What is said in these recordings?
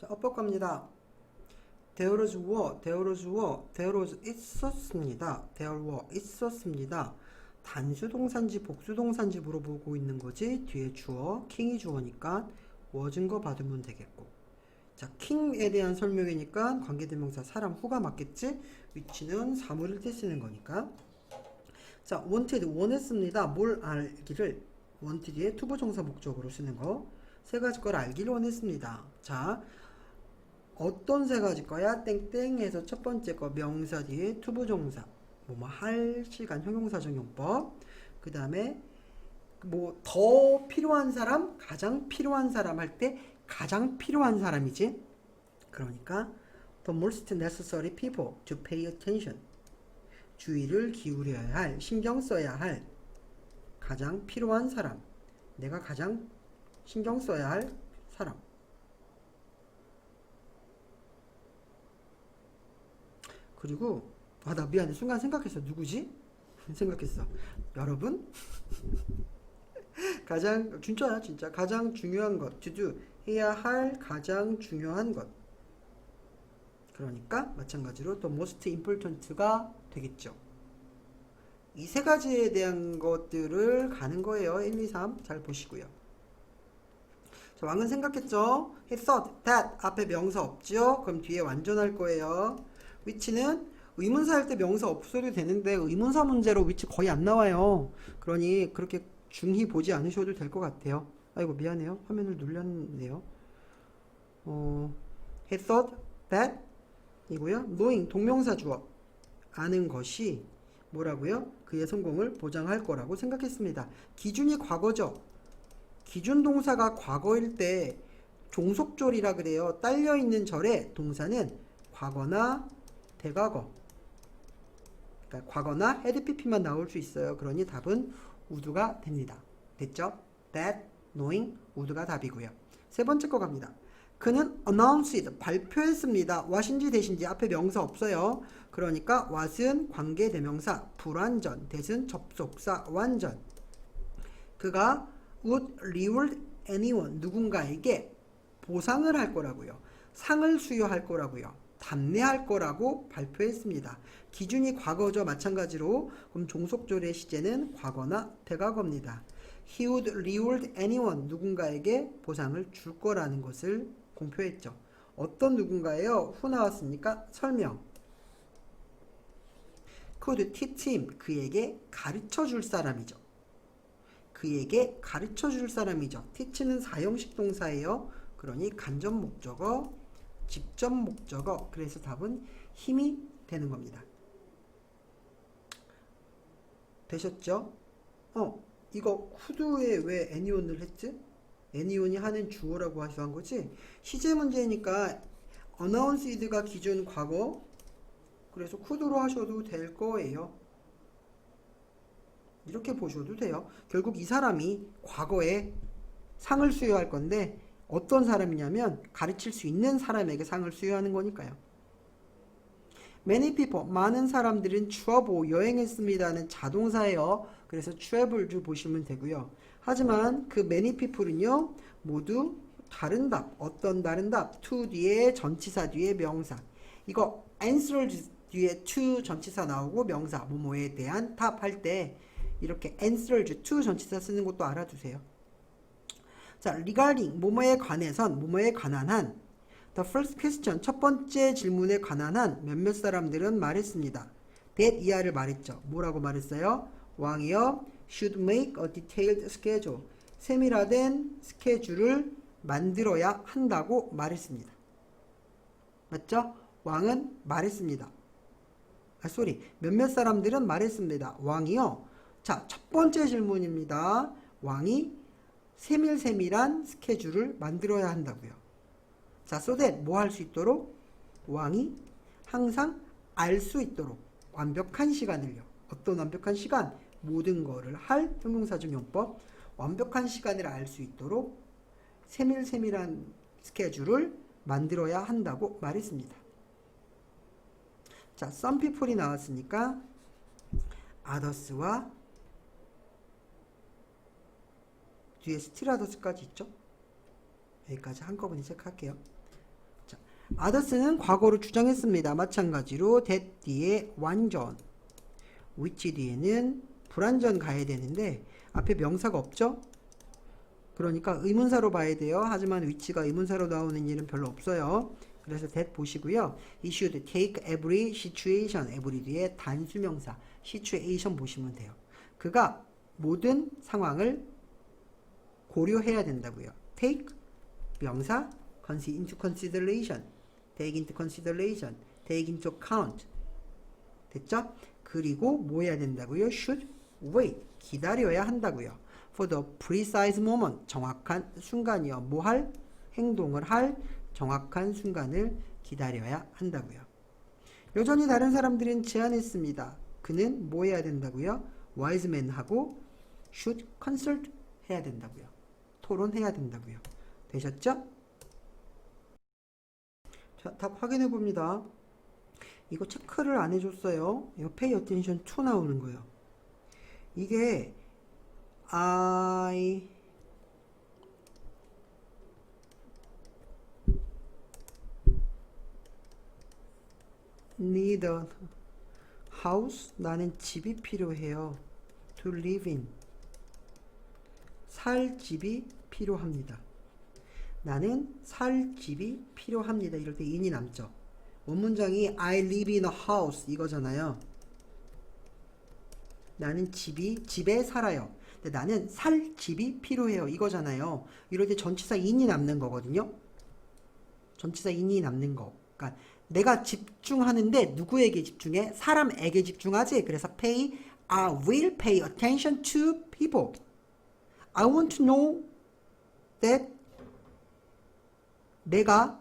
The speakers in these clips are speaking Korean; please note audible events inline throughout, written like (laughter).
자, 어법 갑니다. There was war, there was war, there was 있었습니다. There were 있었습니다. 단수동산지, 복수동산지 물어보고 있는 거지. 뒤에 주어, 킹이 주어니까 was인 거 받으면 되겠고. 자, 킹에 대한 설명이니까 관계대명사 사람 후가 맞겠지? 위치는 사물일 때 쓰는 거니까. 자, wanted, 원했습니다. 뭘 알기를 wanted의 투부정사 목적으로 쓰는 거. 세 가지 걸 알기를 원했습니다. 자, 어떤 세 가지 거야? 땡땡에서 첫 번째 거 명사 뒤에 투부정사. 뭐 뭐 할 시간 형용사 정용법. 그 다음에 뭐 더 필요한 사람, 가장 필요한 사람 할 때 가장 필요한 사람이지. 그러니까 the most necessary people to pay attention. 주의를 기울여야 할, 신경 써야 할 가장 필요한 사람. 내가 가장 신경 써야 할 사람. 그리고 아 나 미안해. 순간 생각했어. 누구지? (laughs) 생각했어. 여러분? (laughs) 가장 진짜야 진짜. 가장 중요한 것. To 해야 할 가장 중요한 것. 그러니까 마찬가지로 또 most important가 되겠죠. 이 세 가지에 대한 것들을 가는 거예요. 1, 2, 3 잘 보시고요. 자, 왕은 생각했죠? He thought that 앞에 명사 없죠 그럼 뒤에 완전할 거예요 위치는 의문사 할 때 명사 없어도 되는데 의문사 문제로 위치 거의 안 나와요. 그러니 그렇게 중히 보지 않으셔도 될 것 같아요. 아이고 미안해요. 화면을 눌렸네요. 어, he thought that 이고요. knowing 동명사 주어 아는 것이 뭐라고요? 그의 성공을 보장할 거라고 생각했습니다. 기준이 과거죠. 기준 동사가 과거일 때 종속절이라 그래요. 딸려 있는 절에 동사는 과거나 대과거 그러니까 과거나 pp만 나올 수 있어요. 그러니 답은 우드가 됩니다. 됐죠? that, knowing, 우드가 답이고요. 세 번째 거 갑니다. 그는 announced, 발표했습니다. what인지 대신지 앞에 명사 없어요. 그러니까 what은 관계대명사, 불완전, that은 접속사, 완전. 그가 would reward anyone, 누군가에게 보상을 할 거라고요. 상을 수여할 거라고요. 답례할 거라고 발표했습니다. 기준이 과거죠. 마찬가지로 그럼 종속절의 시제는 과거나 대과거입니다. He would reward anyone 누군가에게 보상을 줄 거라는 것을 공표했죠. 어떤 누군가예요? 후 나왔으니까 설명. could teach him 그에게 가르쳐 줄 사람이죠. 그에게 가르쳐 줄 사람이죠. teach는 사형식 동사예요. 그러니 간접 목적어 직접 목적어 그래서 답은 힘이 되는 겁니다. 되셨죠? 어 이거 쿠드에 왜 애니온을 했지? 애니온이 하는 주어라고 하셔 한 거지? 시제 문제니까 어나운스이드가 기준 과거 그래서 쿠드로 하셔도 될 거예요. 이렇게 보셔도 돼요. 결국 이 사람이 과거에 상을 수여할 건데 어떤 사람이냐면 가르칠 수 있는 사람에게 상을 수여하는 거니까요. Many people, 많은 사람들은 추어보 여행했습니다는 자동사예요. 그래서 travel도 보시면 되고요. 하지만 그 many people은요, 모두 다른 답, 어떤 다른 답, to 뒤에 전치사 뒤에 명사. 이거 answered 뒤에 to 전치사 나오고 명사, 뭐뭐에 대한 답 할 때 이렇게 answered to 전치사 쓰는 것도 알아두세요. 자, regarding 뭐뭐에 관해선 뭐뭐에 관한 한 The first question 첫 번째 질문에 관한 한 몇몇 사람들은 말했습니다. that 이하를 말했죠. 뭐라고 말했어요? 왕이여 should make a detailed schedule 세밀화된 스케줄을 만들어야 한다고 말했습니다. 맞죠? 왕은 말했습니다. 아, 쏘리. 몇몇 사람들은 말했습니다. 왕이요. 자, 첫 번째 질문입니다. 왕이 세밀세밀한 스케줄을 만들어야 한다고요. 자, so that 뭐 할 수 있도록? 왕이 항상 알 수 있도록 완벽한 시간을요. 어떤 완벽한 시간? 모든 거를 할 형용사정용법 완벽한 시간을 알 수 있도록 세밀세밀한 스케줄을 만들어야 한다고 말했습니다. 자, some people이 나왔으니까 others와 뒤에 스틸 others까지 있죠? 여기까지 한꺼번에 체크할게요. others는 과거로 주장했습니다. 마찬가지로 that 뒤에 완전 which 뒤에는 불완전 가야 되는데 앞에 명사가 없죠? 그러니까 의문사로 봐야 돼요. 하지만 위치가 의문사로 나오는 일은 별로 없어요. 그래서 that 보시고요. He should take every situation. every 뒤에 단수명사 situation 보시면 돼요. 그가 모든 상황을 고려해야 된다고요. take 명사 consider into consideration. take into consideration. take into account. 됐죠? 그리고 뭐 해야 된다고요? should wait. 기다려야 한다고요. for the precise moment. 정확한 순간이요. 뭐 할? 행동을 할 정확한 순간을 기다려야 한다고요. 여전히 다른 사람들은 제안했습니다. 그는 뭐 해야 된다고요? wiseman하고 should consult 해야 된다고요. 토론해야 된다고요. 되셨죠? 자, 답 확인해 봅니다. 이거 체크를 안 해줬어요. pay attention to 나오는 거예요. 이게 I need a house 나는 집이 필요해요. to live in 살 집이 필요합니다. 나는 살 집이 필요합니다. 이럴 때 in이 남죠. 원문장이 I live in a house 이거잖아요. 나는 집이 집에 살아요. 근데 나는 살 집이 필요해요. 이거잖아요. 이럴 때 전치사 in이 남는 거거든요. 전치사 in이 남는 거. 그러니까 내가 집중하는데 누구에게 집중해? 사람에게 집중하지. 그래서 pay I will pay attention to people. I want to know that 내가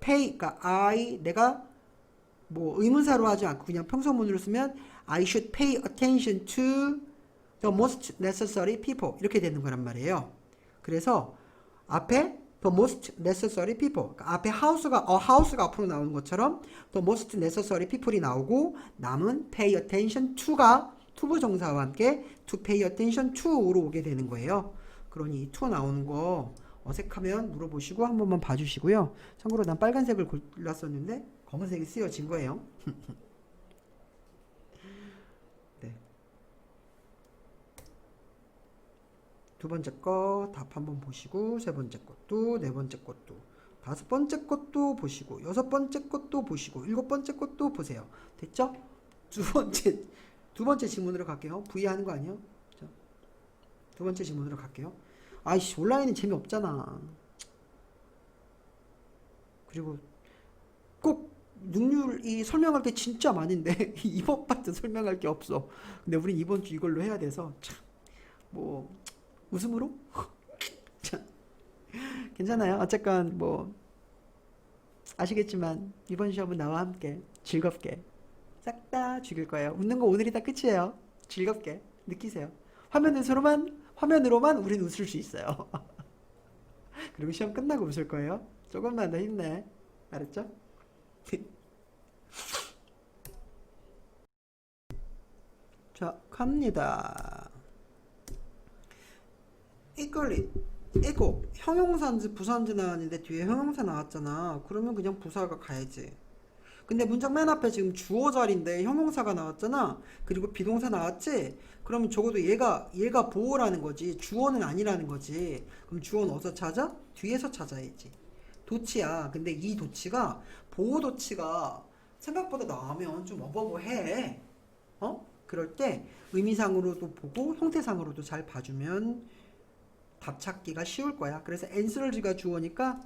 pay 그러니까 I 내가 뭐 의문사로 하지 않고 그냥 평소문으로 쓰면 I should pay attention to the most necessary people 이렇게 되는 거란 말이에요. 그래서 앞에 the most necessary people 그러니까 앞에 house가 a house가 앞으로 나오는 것처럼 the most necessary people이 나오고 남은 pay attention to가 투부 정사와 함께 to pay attention to로 오게 되는 거예요. 그러니 이 to 나오는 거 어색하면 물어보시고 한 번만 봐주시고요. 참고로 난 빨간색을 골랐었는데 검은색이 쓰여진 거예요. (laughs) 네. 두 번째 거 답 한번 보시고 세 번째 것도 네 번째 것도 다섯 번째 것도 보시고 여섯 번째 것도 보시고 일곱 번째 것도 보세요. 됐죠? 두 번째 두 번째 질문으로 갈게요. V 하는 거 아니에요? 자, 두 번째 질문으로 갈게요. 아이씨 온라인은 재미없잖아. 그리고 꼭 능률이 설명할 게 진짜 많은데 (laughs) 이번 파트 설명할 게 없어. 근데 우린 이번 주 이걸로 해야 돼서 참 뭐 웃음으로 (laughs) 참 괜찮아요. 어쨌건 뭐 아시겠지만 이번 시험은 나와 함께 즐겁게 싹 다 죽일 거예요. 웃는 거 오늘이 다 끝이에요. 즐겁게 느끼세요. 화면으로만 화면으로만 우린 웃을 수 있어요. (laughs) 그리고 시험 끝나고 웃을 거예요. 조금만 더 힘내. 알았죠? (laughs) 자, 갑니다. 이걸리 이거 형용사인지 부사인지 나왔는데 뒤에 형용사 나왔잖아. 그러면 그냥 부사가 가야지. 근데 문장 맨 앞에 지금 주어 자리인데 형용사가 나왔잖아. 그리고 비동사 나왔지? 그러면 적어도 얘가 얘가 보호라는 거지. 주어는 아니라는 거지. 그럼 주어는 어디서 찾아? 뒤에서 찾아야지. 도치야. 근데 이 도치가 보호 도치가 생각보다 나오면 좀 어버버해. 어? 그럴 때 의미상으로도 보고 형태상으로도 잘 봐주면 답 찾기가 쉬울 거야. 그래서 answer가 주어니까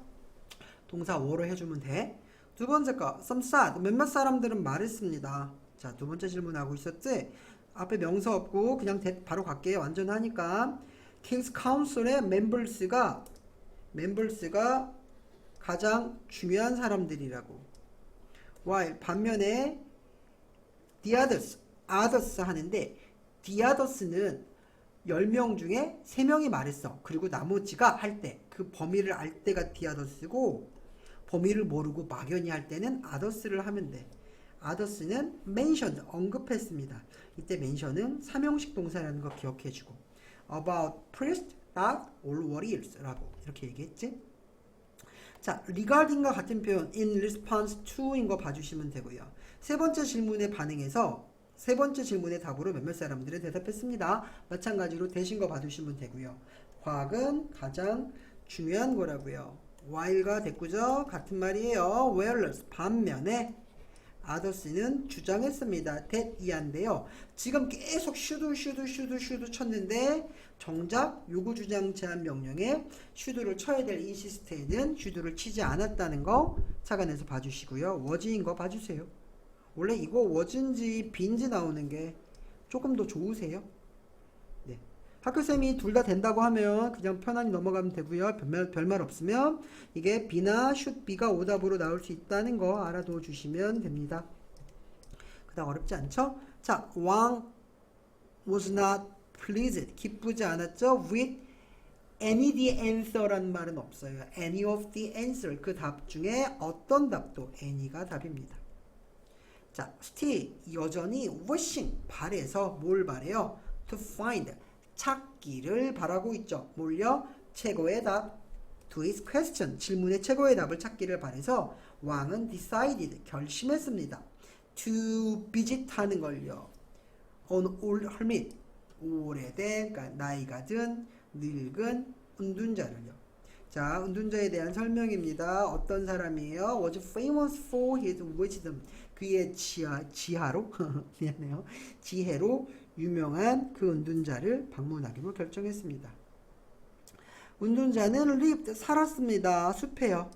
동사 워로 해주면 돼. 두 번째 거, some sad. 몇몇 사람들은 말했습니다. 자, 두 번째 질문하고 있었지? 앞에 명사 없고 그냥 대- 바로 갈게요. 완전 하니까. 킹스 카운슬의 멤버스가 멤버스가 가장 중요한 사람들이라고. while 반면에 the others, others 하는데 the others는 10명 중에 3명이 말했어. 그리고 나머지가 할 때, 그 범위를 알 때가 the others고 범위를 모르고 막연히 할 때는 others를 하면 돼. others는 mentioned, 언급했습니다. 이때 mention은 삼형식 동사라는 거 기억해주고 about priest, not all warriors 라고 이렇게 얘기했지. 자, regarding과 같은 표현 in response to인 거 봐주시면 되고요. 세 번째 질문에 반응해서 세 번째 질문의 답으로 몇몇 사람들은 대답했습니다. 마찬가지로 대신 거 봐주시면 되고요. 과학은 가장 중요한 거라고요. While과 대꾸죠. 같은 말이에요. whereas 반면에 아더스는 주장했습니다. that 이한데요. 지금 계속 슈드 슈드 슈드 슈드 쳤는데 정작 요구 주장 제한 명령에 슈드를 쳐야 될이 시스템은 슈드를 치지 않았다는 거 착안해서 봐주시고요. 워즈인 거 봐주세요. 원래 이거 워즈인지 빈지 나오는 게 조금 더 좋으세요. 네. 학교쌤이 둘 다 된다고 하면 그냥 편안히 넘어가면 되고요. 별말, 별말 없으면 이게 B나 should B가 오답으로 나올 수 있다는 거 알아둬 주시면 됩니다. 그다음 어렵지 않죠? 자, 왕 was not pleased. 기쁘지 않았죠? with any the answer란 말은 없어요. any of the answer. 그 답 중에 어떤 답도 any가 답입니다. 자, still 여전히 wishing 바래서 뭘 바래요? to find 찾기를 바라고 있죠. 뭘요? 최고의 답 to his question 질문의 최고의 답을 찾기를 바래서 왕은 decided 결심했습니다. to visit 하는 걸요. on old hermit 오래된 그러니까 나이가 든 늙은 은둔자를요. 자, 은둔자에 대한 설명입니다. 어떤 사람이에요? was famous for his wisdom. 그의 지하, 지하로, (laughs) 미안해요. 지혜로 유명한 그 은둔자를 방문하기로 결정했습니다. 은둔자는 lived, 살았습니다. 숲에요.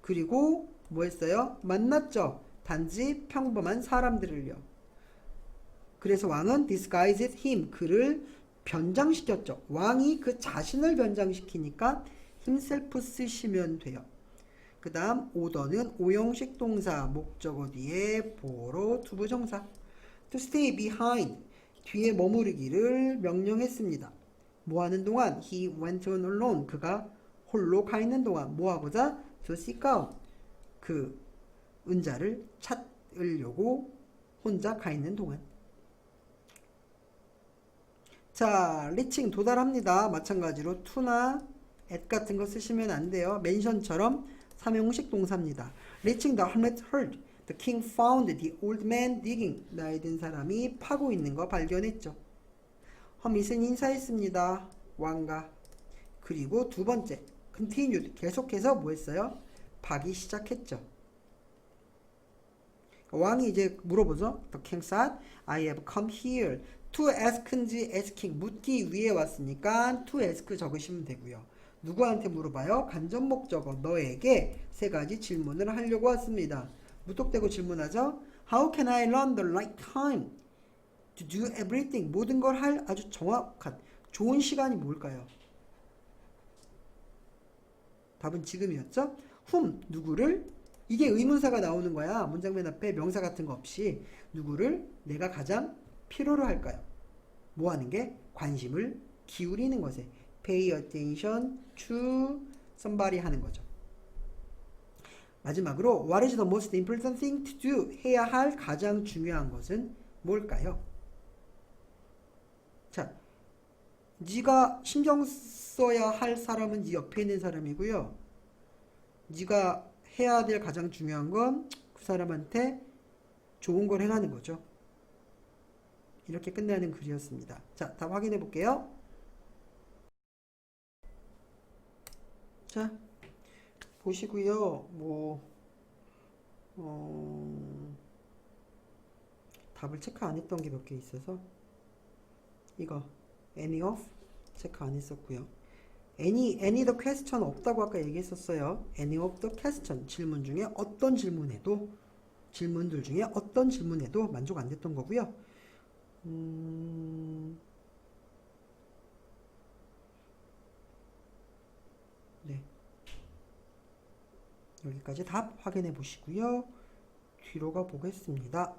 그리고 뭐 했어요? 만났죠. 단지 평범한 사람들을요. 그래서 왕은 disguised him, 그를 변장시켰죠. 왕이 그 자신을 변장시키니까 himself 쓰시면 돼요. 그 다음 오더는 오형식 동사 목적어 뒤에 보로 투부정사 to stay behind 뒤에 머무르기를 명령했습니다. 뭐 하는 동안 he went on alone 그가 홀로 가 있는 동안 뭐 하고자 to seek out 그 은자를 찾으려고 혼자 가 있는 동안 자 리칭 도달합니다. 마찬가지로 to나 at 같은 거 쓰시면 안 돼요. 멘션처럼 삼형식 동사입니다. Reaching hermit heard. The king found the old man digging. 나이 든 사람이 파고 있는 거 발견했죠. 허밋은 인사했습니다. 왕가. 그리고 두 번째, continued. 계속해서 뭐 했어요? 파기 시작했죠. 왕이 이제 물어보죠. The king said, I have come here to ask인지 asking 묻기 위해 왔으니까 to ask 적으시면 되고요. 누구한테 물어봐요? 간접 목적어 너에게 세 가지 질문을 하려고 왔습니다. 무턱대고 질문하죠. How can I learn the right time to do everything? 모든 걸 할 아주 정확한 좋은 시간이 뭘까요? 답은 지금이었죠. whom 누구를 이게 의문사가 나오는 거야. 문장 맨 앞에 명사 같은 거 없이 누구를 내가 가장 필요로 할까요? 뭐 하는 게 관심을 기울이는 것에 pay attention to somebody 하는 거죠. 마지막으로 what is the most important thing to do? 해야 할 가장 중요한 것은 뭘까요? 자, 네가 신경 써야 할 사람은 네 옆에 있는 사람이고요. 네가 해야 될 가장 중요한 건 그 사람한테 좋은 걸 행하는 거죠. 이렇게 끝나는 글이었습니다. 자, 다 확인해 볼게요. 자, 보시고요. 뭐, 어, 답을 체크 안 했던 게 몇 개 있어서 이거 any of 체크 안 했었고요. any any the question 없다고 아까 얘기했었어요. any of the question 질문 중에 어떤 질문에도 질문들 중에 어떤 질문에도 만족 안 됐던 거고요. 음, 네. 여기까지 답 확인해 보시고요. 뒤로 가 보겠습니다.